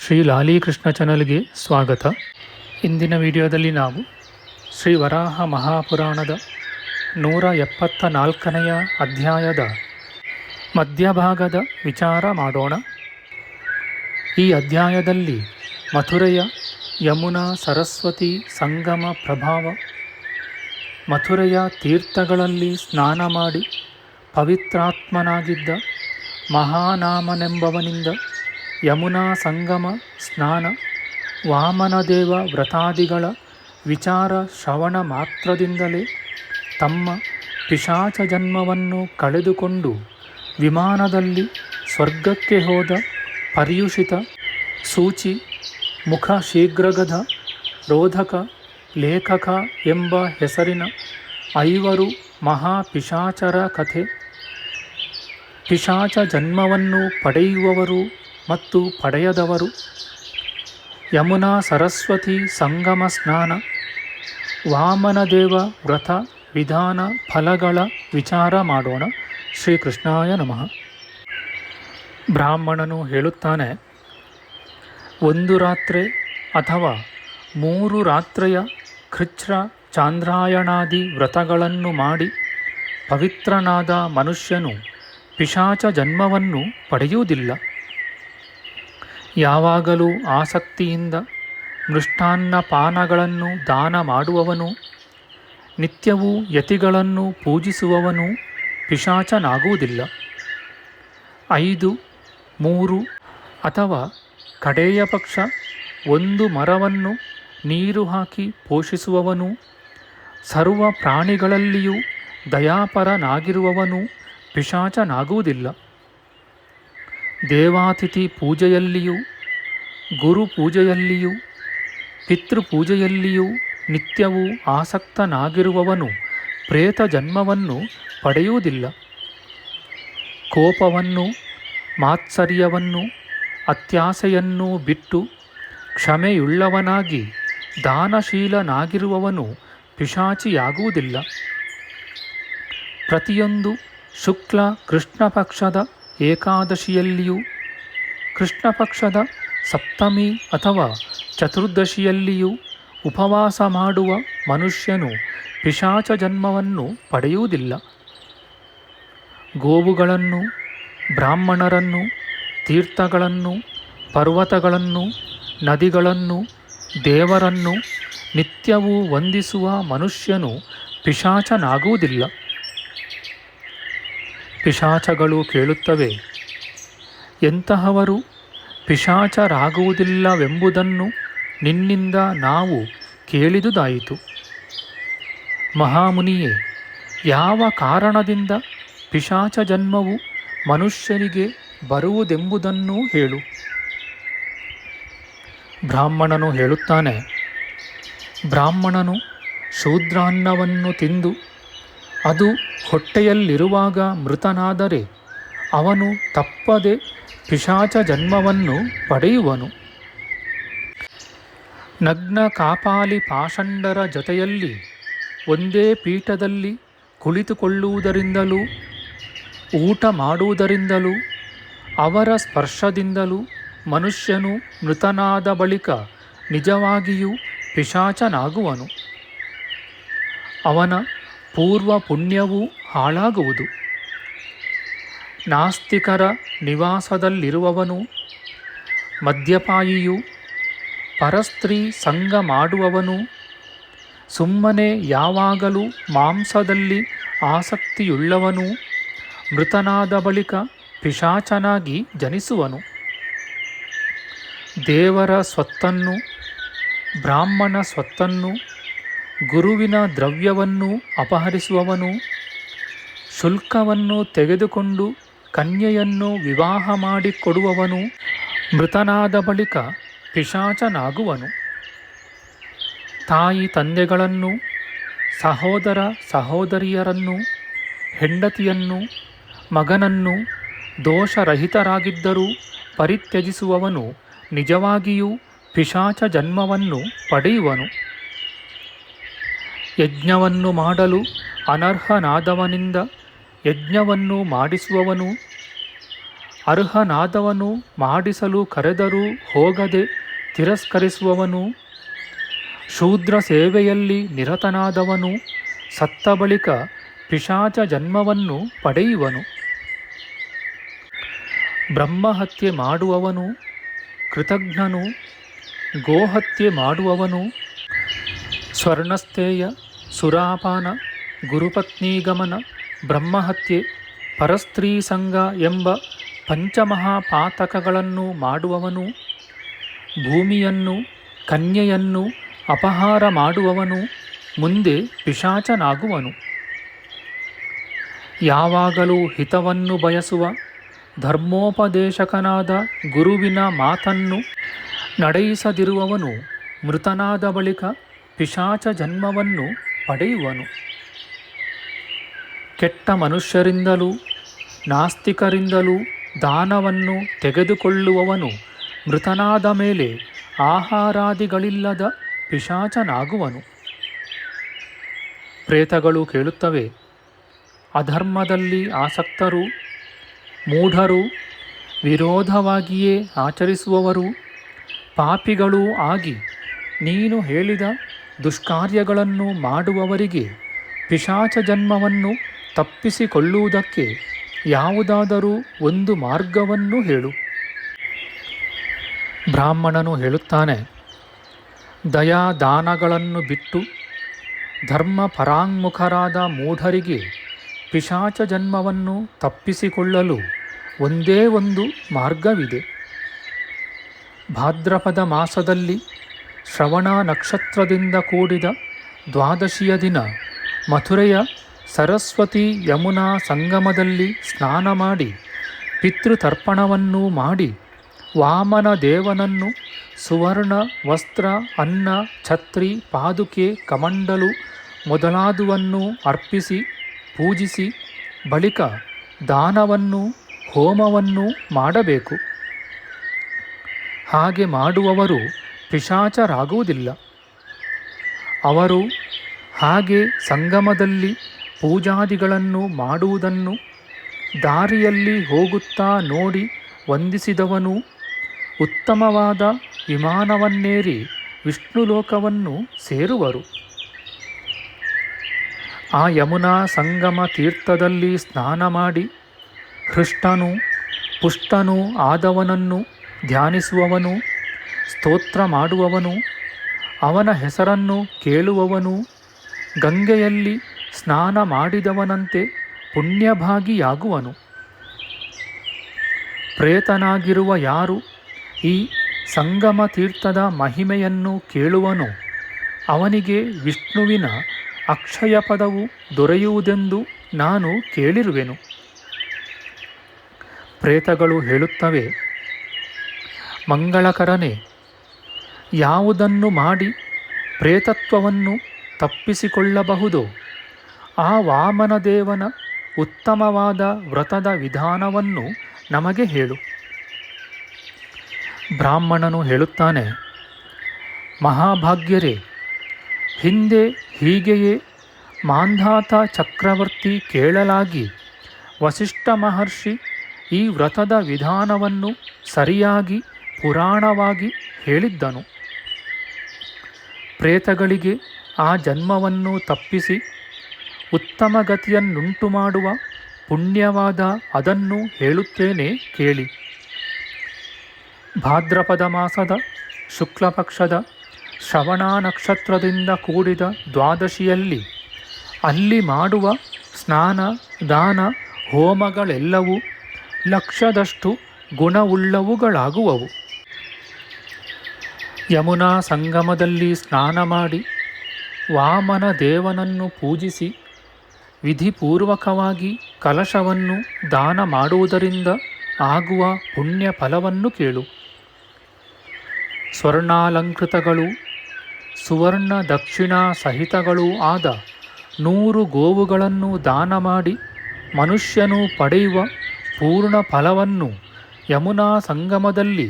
ಶ್ರೀ ಲಾಲೀಕೃಷ್ಣ ಚಾನಲ್ಗೆ ಸ್ವಾಗತ. ಇಂದಿನ ವಿಡಿಯೋದಲ್ಲಿ ನಾವು ಶ್ರೀ ವರಾಹ ಮಹಾಪುರಾಣದ ನೂರ ಎಪ್ಪತ್ತ ನಾಲ್ಕನೆಯ ಅಧ್ಯಾಯದ ಮಧ್ಯಭಾಗದ ವಿಚಾರ ಮಾಡೋಣ. ಈ ಅಧ್ಯಾಯದಲ್ಲಿ ಮಥುರೆಯ ಯಮುನಾ ಸರಸ್ವತಿ ಸಂಗಮ ಪ್ರಭಾವ, ಮಥುರೆಯ ತೀರ್ಥಗಳಲ್ಲಿ ಸ್ನಾನ ಮಾಡಿ ಪವಿತ್ರಾತ್ಮನಾಗಿದ್ದ ಮಹಾನಾಮನೆಂಬವನಿಂದ ಯಮುನಾ ಸಂಗಮ, ಸ್ನಾನ ವಾಮನದೇವ ವ್ರತಾದಿಗಳ ವಿಚಾರ ಶ್ರವಣ ಮಾತ್ರದಿಂದಲೇ ತಮ್ಮ ಪಿಶಾಚ ಜನ್ಮವನ್ನು ಕಳೆದುಕೊಂಡು ವಿಮಾನದಲ್ಲಿ ಸ್ವರ್ಗಕ್ಕೆ ಹೋದ ಪರ್ಯುಷಿತ ಸೂಚಿ, ಮುಖ ಶೀಘ್ರಗಧ ರೋಧಕ, ಲೇಖಕ ಎಂಬ ಹೆಸರಿನ ಐವರು ಮಹಾಪಿಶಾಚರ ಕಥೆ. ಪಿಶಾಚ ಜನ್ಮವನ್ನು ಪಡೆಯುವವರು ಮತ್ತು ಪಡೆಯದವರು ಯಮುನಾ ಸರಸ್ವತಿ ಸಂಗಮ ಸ್ನಾನ ವಾಮನದೇವ ವ್ರತ, ವಿಧಾನ, ಫಲಗಳ ವಿಚಾರ ಮಾಡೋಣ. ಶ್ರೀಕೃಷ್ಣಾಯ ನಮಃ. ಬ್ರಾಹ್ಮಣನು ಹೇಳುತ್ತಾನೆ, ಒಂದು ರಾತ್ರಿ ಅಥವಾ ಮೂರು ರಾತ್ರಿಯ ಕೃಚ್ರ ಚಾಂದ್ರಾಯಣಾದಿ ವ್ರತಗಳನ್ನು ಮಾಡಿ ಪವಿತ್ರನಾದ ಮನುಷ್ಯನು ಪಿಶಾಚ ಜನ್ಮವನ್ನು ಪಡೆಯುವುದಿಲ್ಲ. ಯಾವಾಗಲೂ ಆಸಕ್ತಿಯಿಂದ ಮೃಷ್ಟಾನ್ನ ಪಾನಗಳನ್ನು ದಾನ ಮಾಡುವವನು, ನಿತ್ಯವೂ ಯತಿಗಳನ್ನು ಪೂಜಿಸುವವನು ಪಿಶಾಚನಾಗುವುದಿಲ್ಲ. ಐದು, ಮೂರು ಅಥವಾ ಕಡೆಯ ಪಕ್ಷ ಒಂದು ಮರವನ್ನು ನೀರು ಹಾಕಿ ಪೋಷಿಸುವವನು, ಸರ್ವ ಪ್ರಾಣಿಗಳಲ್ಲಿಯೂ ದಯಾಪರನಾಗಿರುವವನು ಪಿಶಾಚನಾಗುವುದಿಲ್ಲ. ದೇವಾತಿಥಿ ಪೂಜೆಯಲ್ಲಿಯೂ, ಗುರು ಪೂಜೆಯಲ್ಲಿಯೂ ಪಿತೃಪೂಜೆಯಲ್ಲಿಯೂ ನಿತ್ಯವೂ ಆಸಕ್ತನಾಗಿರುವವನು ಪ್ರೇತ ಜನ್ಮವನ್ನು ಪಡೆಯುವುದಿಲ್ಲ. ಕೋಪವನ್ನು, ಮಾತ್ಸರ್ಯವನ್ನು, ಅತ್ಯಾಸೆಯನ್ನು ಬಿಟ್ಟು ಕ್ಷಮೆಯುಳ್ಳವನಾಗಿ ದಾನಶೀಲನಾಗಿರುವವನು ಪಿಶಾಚಿಯಾಗುವುದಿಲ್ಲ. ಪ್ರತಿಯೊಂದು ಶುಕ್ಲ ಕೃಷ್ಣ ಪಕ್ಷದ ಏಕಾದಶಿಯಲ್ಲಿಯೂ ಕೃಷ್ಣ ಪಕ್ಷದ ಸಪ್ತಮಿ ಅಥವಾ ಚತುರ್ದಶಿಯಲ್ಲಿಯೂ ಉಪವಾಸ ಮಾಡುವ ಮನುಷ್ಯನು ಪಿಶಾಚ ಜನ್ಮವನ್ನು ಪಡೆಯುವುದಿಲ್ಲ. ಗೋವುಗಳನ್ನು, ಬ್ರಾಹ್ಮಣರನ್ನು, ತೀರ್ಥಗಳನ್ನು, ಪರ್ವತಗಳನ್ನು, ನದಿಗಳನ್ನು, ದೇವರನ್ನು ನಿತ್ಯವೂ ವಂದಿಸುವ ಮನುಷ್ಯನು ಪಿಶಾಚನಾಗುವುದಿಲ್ಲ. ಪಿಶಾಚಗಳು ಕೇಳುತ್ತವೆ. ಎಂತಹವರು ಪಿಶಾಚರಾಗುವುದಿಲ್ಲವೆಂಬುದನ್ನು ನಿನ್ನಿಂದ ನಾವು ಕೇಳಿದುದಾಯಿತು. ಮಹಾಮುನಿಯೇ, ಯಾವ ಕಾರಣದಿಂದ ಪಿಶಾಚ ಜನ್ಮವು ಮನುಷ್ಯನಿಗೆ ಬರುವುದೆಂಬುದನ್ನೂ ಹೇಳು. ಬ್ರಾಹ್ಮಣನು ಹೇಳುತ್ತಾನೆ, ಬ್ರಾಹ್ಮಣನು ಶೂದ್ರಾನ್ನವನ್ನು ತಿಂದು ಅದು ಹೊಟ್ಟೆಯಲ್ಲಿರುವಾಗ ಮೃತನಾದರೆ ಅವನು ತಪ್ಪದೆ ಪಿಶಾಚ ಜನ್ಮವನ್ನು ಪಡೆಯುವನು. ನಗ್ನ ಕಾಪಾಲಿ ಪಾಷಂಡರ ಜೊತೆಯಲ್ಲಿ ಒಂದೇ ಪೀಠದಲ್ಲಿ ಕುಳಿತುಕೊಳ್ಳುವುದರಿಂದಲೂ, ಊಟ ಮಾಡುವುದರಿಂದಲೂ, ಅವರ ಸ್ಪರ್ಶದಿಂದಲೂ ಮನುಷ್ಯನು ಮೃತನಾದ ಬಳಿಕ ನಿಜವಾಗಿಯೂ ಪಿಶಾಚನಾಗುವನು. ಅವನ ಪೂರ್ವ ಪುಣ್ಯವೂ ಹಾಳಾಗುವುದು. ನಾಸ್ತಿಕರ ನಿವಾಸದಲ್ಲಿರುವವನು, ಮದ್ಯಪಾಯಿಯು ಪರಸ್ತ್ರೀ ಸಂಗ ಮಾಡುವವನು, ಸುಮ್ಮನೆ ಯಾವಾಗಲೂ ಮಾಂಸದಲ್ಲಿ ಆಸಕ್ತಿಯುಳ್ಳವನು, ಮೃತನಾದ ಬಳಿಕ ಪಿಶಾಚನಾಗಿ ಜನಿಸುವನು. ದೇವರ ಸ್ವತ್ತನ್ನು, ಬ್ರಾಹ್ಮಣ ಸ್ವತ್ತನ್ನು ಗುರುವಿನ ದ್ರವ್ಯವನ್ನು ಅಪಹರಿಸುವವನು, ಶುಲ್ಕವನ್ನು ತೆಗೆದುಕೊಂಡು ಕನ್ಯೆಯನ್ನು ವಿವಾಹ ಮಾಡಿಕೊಡುವವನು ಮೃತನಾದ ಬಳಿಕ ಪಿಶಾಚನಾಗುವನು. ತಾಯಿ ತಂದೆಗಳನ್ನು, ಸಹೋದರ ಸಹೋದರಿಯರನ್ನು, ಹೆಂಡತಿಯನ್ನು, ಮಗನನ್ನು ದೋಷರಹಿತರಾಗಿದ್ದರೂ ಪರಿತ್ಯಜಿಸುವವನು ನಿಜವಾಗಿಯೂ ಪಿಶಾಚ ಜನ್ಮವನ್ನು ಪಡೆಯುವನು. ಯಜ್ಞವನ್ನು ಮಾಡಲು ಅನರ್ಹನಾದವನಿಂದ ಯಜ್ಞವನ್ನು ಮಾಡಿಸುವವನು, ಅರ್ಹನಾದವನು ಮಾಡಿಸಲು ಕರೆದರೂ ಹೋಗದೆ ತಿರಸ್ಕರಿಸುವವನು, ಶೂದ್ರ ಸೇವೆಯಲ್ಲಿ ನಿರತನಾದವನು ಸತ್ತ ಬಳಿಕ ಪಿಶಾಚ ಜನ್ಮವನ್ನು ಪಡೆಯುವನು. ಬ್ರಹ್ಮಹತ್ಯೆ ಮಾಡುವವನು, ಕೃತಜ್ಞನು, ಗೋಹತ್ಯೆ ಮಾಡುವವನು ಸ್ವರ್ಣಸ್ಥೇಯ ಸುರಾಪಾನ ಗುರುಪತ್ನೀಗಮನ ಬ್ರಹ್ಮಹತ್ಯೆ, ಪರಸ್ತ್ರೀ ಸಂಘ ಎಂಬ ಪಂಚಮಹಾಪಾತಕಗಳನ್ನು ಮಾಡುವವನು, ಭೂಮಿಯನ್ನು, ಕನ್ಯೆಯನ್ನು ಅಪಹಾರ ಮಾಡುವವನು, ಮುಂದೆ ಪಿಶಾಚನಾಗುವನು. ಯಾವಾಗಲೂ ಹಿತವನ್ನು ಬಯಸುವ ಧರ್ಮೋಪದೇಶಕನಾದ ಗುರುವಿನ ಮಾತನ್ನು ನಡೆಯಿಸದಿರುವವನು ಮೃತನಾದ ಬಳಿಕ ಪಿಶಾಚ ಜನ್ಮವನ್ನು ಪಡೆಯುವನು. ಕೆಟ್ಟ ಮನುಷ್ಯರಿಂದಲೂ ನಾಸ್ತಿಕರಿಂದಲೂ ದಾನವನ್ನು ತೆಗೆದುಕೊಳ್ಳುವವನು ಮೃತನಾದ ಮೇಲೆ ಆಹಾರಾದಿಗಳಿಲ್ಲದ ಪಿಶಾಚನಾಗುವನು. ಪ್ರೇತಗಳು ಕೇಳುತ್ತವೆ, ಅಧರ್ಮದಲ್ಲಿ ಆಸಕ್ತರು, ಮೂಢರು, ವಿರೋಧವಾಗಿಯೇ ಆಚರಿಸುವವರು, ಪಾಪಿಗಳೂ ಆಗಿ ನೀನು ಹೇಳಿದ ದುಷ್ಕಾರ್ಯಗಳನ್ನು ಮಾಡುವವರಿಗೆ ಪಿಶಾಚ ಜನ್ಮವನ್ನು ತಪ್ಪಿಸಿಕೊಳ್ಳುವುದಕ್ಕೆ ಯಾವುದಾದರೂ ಒಂದು ಮಾರ್ಗವನ್ನು ಹೇಳು. ಬ್ರಾಹ್ಮಣನು ಹೇಳುತ್ತಾನೆ ದಯಾ ದಾನಗಳನ್ನು ಬಿಟ್ಟು ಧರ್ಮ ಪರಾಂಗುಖರಾದ ಮೂಢರಿಗೆ ಪಿಶಾಚ ಜನ್ಮವನ್ನು ತಪ್ಪಿಸಿಕೊಳ್ಳಲು ಒಂದೇ ಒಂದು ಮಾರ್ಗವಿದೆ. ಭಾದ್ರಪದ ಮಾಸದಲ್ಲಿ ಶ್ರವಣ ನಕ್ಷತ್ರದಿಂದ ಕೂಡಿದ ದ್ವಾದಶಿಯ ದಿನ, ಮಥುರೆಯ ಸರಸ್ವತಿ ಯಮುನಾ ಸಂಗಮದಲ್ಲಿ ಸ್ನಾನ ಮಾಡಿ, ಪಿತೃತರ್ಪಣವನ್ನು ಮಾಡಿ, ವಾಮನ ದೇವನನ್ನು ಸುವರ್ಣ, ವಸ್ತ್ರ, ಅನ್ನ, ಛತ್ರಿ, ಪಾದುಕೆ, ಕಮಂಡಲು ಮೊದಲಾದುವನ್ನು ಅರ್ಪಿಸಿ, ಪೂಜಿಸಿ, ಬಳಿಕ ದಾನವನ್ನು ಹೋಮವನ್ನು ಮಾಡಬೇಕು. ಹಾಗೆ ಮಾಡುವವರು ಪಿಶಾಚರಾಗುವುದಿಲ್ಲ ಅವರು ಹಾಗೆ ಸಂಗಮದಲ್ಲಿ ಪೂಜಾದಿಗಳನ್ನು ಮಾಡುವುದನ್ನು ದಾರಿಯಲ್ಲಿ ಹೋಗುತ್ತಾ ನೋಡಿ ವಂದಿಸಿದವನು ಉತ್ತಮವಾದ ವಿಮಾನವನ್ನೇರಿ ವಿಷ್ಣುಲೋಕವನ್ನು ಸೇರುವರು. ಆ ಯಮುನಾ ಸಂಗಮ ತೀರ್ಥದಲ್ಲಿ ಸ್ನಾನ ಮಾಡಿ ಹೃಷ್ಟನು ಪುಷ್ಟನು ಆದವನನ್ನು ಧ್ಯಾನಿಸುವವನು ಸ್ತೋತ್ರ ಮಾಡುವವನು, ಅವನ ಹೆಸರನ್ನು ಕೇಳುವವನು, ಗಂಗೆಯಲ್ಲಿ ಸ್ನಾನ ಮಾಡಿದವನಂತೆ ಪುಣ್ಯಭಾಗಿಯಾಗುವನು. ಪ್ರೇತನಾಗಿರುವ ಯಾರು ಈ ಸಂಗಮ ತೀರ್ಥದ ಮಹಿಮೆಯನ್ನು ಕೇಳುವನು, ಅವನಿಗೆ ವಿಷ್ಣುವಿನ ಅಕ್ಷಯ ಪದವು ದೊರೆಯುವುದೆಂದು ನಾನು ಕೇಳಿರುವೆನು. ಪ್ರೇತಗಳು ಹೇಳುತ್ತವೆ, ಮಂಗಳಕರನೇ ಯಾವುದನ್ನು ಮಾಡಿ ಪ್ರೇತತ್ವವನ್ನು ತಪ್ಪಿಸಿಕೊಳ್ಳಬಹುದು, ಆ ವಾಮನದೇವನ ಉತ್ತಮವಾದ ವ್ರತದ ವಿಧಾನವನ್ನು ನಮಗೆ ಹೇಳು. ಬ್ರಾಹ್ಮಣನು ಹೇಳುತ್ತಾನೆ, ಮಹಾಭಾಗ್ಯರೇ, ಹಿಂದೆ ಹೀಗೆಯೇ ಮಾಂಧಾತ ಚಕ್ರವರ್ತಿ ಕೇಳಲಾಗಿ ವಸಿಷ್ಠ ಮಹರ್ಷಿ ಈ ವ್ರತದ ವಿಧಾನವನ್ನು ಸರಿಯಾಗಿ ಪುರಾಣವಾಗಿ ಹೇಳಿದ್ದನು. ಪ್ರೇತಗಳಿಗೆ ಆ ಜನ್ಮವನ್ನು ತಪ್ಪಿಸಿ ಉತ್ತಮ ಗತಿಯನ್ನುಂಟು ಮಾಡುವ ಪುಣ್ಯವಾದ ಅದನ್ನು ಹೇಳುತ್ತೇನೆ ಕೇಳಿ. ಭಾದ್ರಪದ ಮಾಸದ ಶುಕ್ಲಪಕ್ಷದ ಶ್ರವಣ ನಕ್ಷತ್ರದಿಂದ ಕೂಡಿದ ದ್ವಾದಶಿಯಲ್ಲಿ ಅಲ್ಲಿ ಮಾಡುವ ಸ್ನಾನ, ದಾನ, ಹೋಮಗಳೆಲ್ಲವೂ ಲಕ್ಷದಷ್ಟು ಗುಣವುಳ್ಳವುಗಳಾಗುವವು. ಯಮುನಾ ಸಂಗಮದಲ್ಲಿ ಸ್ನಾನ ಮಾಡಿ ವಾಮನ ದೇವನನ್ನು ಪೂಜಿಸಿ ವಿಧಿಪೂರ್ವಕವಾಗಿ ಕಲಶವನ್ನು ದಾನ ಮಾಡುವುದರಿಂದ ಆಗುವ ಪುಣ್ಯ ಫಲವನ್ನು ಕೇಳು. ಸ್ವರ್ಣಾಲಂಕೃತಗಳು, ಸುವರ್ಣ ದಕ್ಷಿಣ ಸಹಿತಗಳೂ ಆದ ನೂರು ಗೋವುಗಳನ್ನು ದಾನ ಮಾಡಿ ಮನುಷ್ಯನು ಪಡೆಯುವ ಪೂರ್ಣ ಫಲವನ್ನು ಯಮುನಾ ಸಂಗಮದಲ್ಲಿ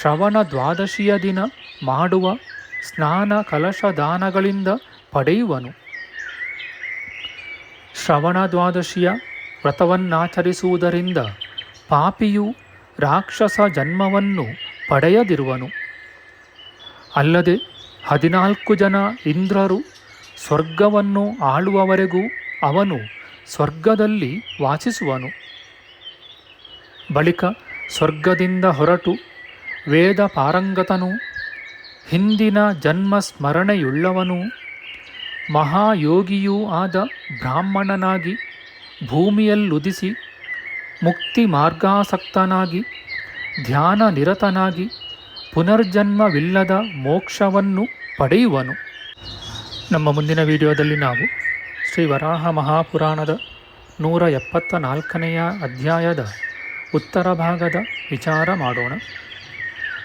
ಶ್ರವಣ ದ್ವಾದಶಿಯ ದಿನ ಮಾಡುವ ಸ್ನಾನ ಕಲಶ ದಾನಗಳಿಂದ ಪಡೆಯುವನು. ಶ್ರವಣ ದ್ವಾದಶಿಯ ವ್ರತವನ್ನಾಚರಿಸುವುದರಿಂದ ಪಾಪಿಯು ರಾಕ್ಷಸ ಜನ್ಮವನ್ನು ಪಡೆಯದಿರುವನು. ಅಲ್ಲದೆ ಹದಿನಾಲ್ಕು ಜನ ಇಂದ್ರರು ಸ್ವರ್ಗವನ್ನು ಆಳುವವರೆಗೂ ಅವನು ಸ್ವರ್ಗದಲ್ಲಿ ವಾಸಿಸುವನು. ಬಳಿಕ ಸ್ವರ್ಗದಿಂದ ಹೊರಟು ವೇದ ಪಾರಂಗತನು ಹಿಂದಿನ ಜನ್ಮ ಸ್ಮರಣೆಯುಳ್ಳವನು ಮಹಾಯೋಗಿಯೂ ಆದ ಬ್ರಾಹ್ಮಣನಾಗಿ ಭೂಮಿಯಲ್ಲುದಿಸಿ ಮುಕ್ತಿ ಮಾರ್ಗಾಸಕ್ತನಾಗಿ ಧ್ಯಾನ ನಿರತನಾಗಿ ಪುನರ್ಜನ್ಮವಿಲ್ಲದ ಮೋಕ್ಷವನ್ನು ಪಡೆಯುವನು. ನಮ್ಮ ಮುಂದಿನ ವಿಡಿಯೋದಲ್ಲಿ ನಾವು ಶ್ರೀ ವರಾಹ ಮಹಾಪುರಾಣದ ನೂರ ಎಪ್ಪತ್ತ ನಾಲ್ಕನೆಯ ಅಧ್ಯಾಯದ ಉತ್ತರ ಭಾಗದ ವಿಚಾರ ಮಾಡೋಣ.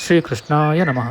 ಶ್ರೀಕೃಷ್ಣಾಯ ನಮಃ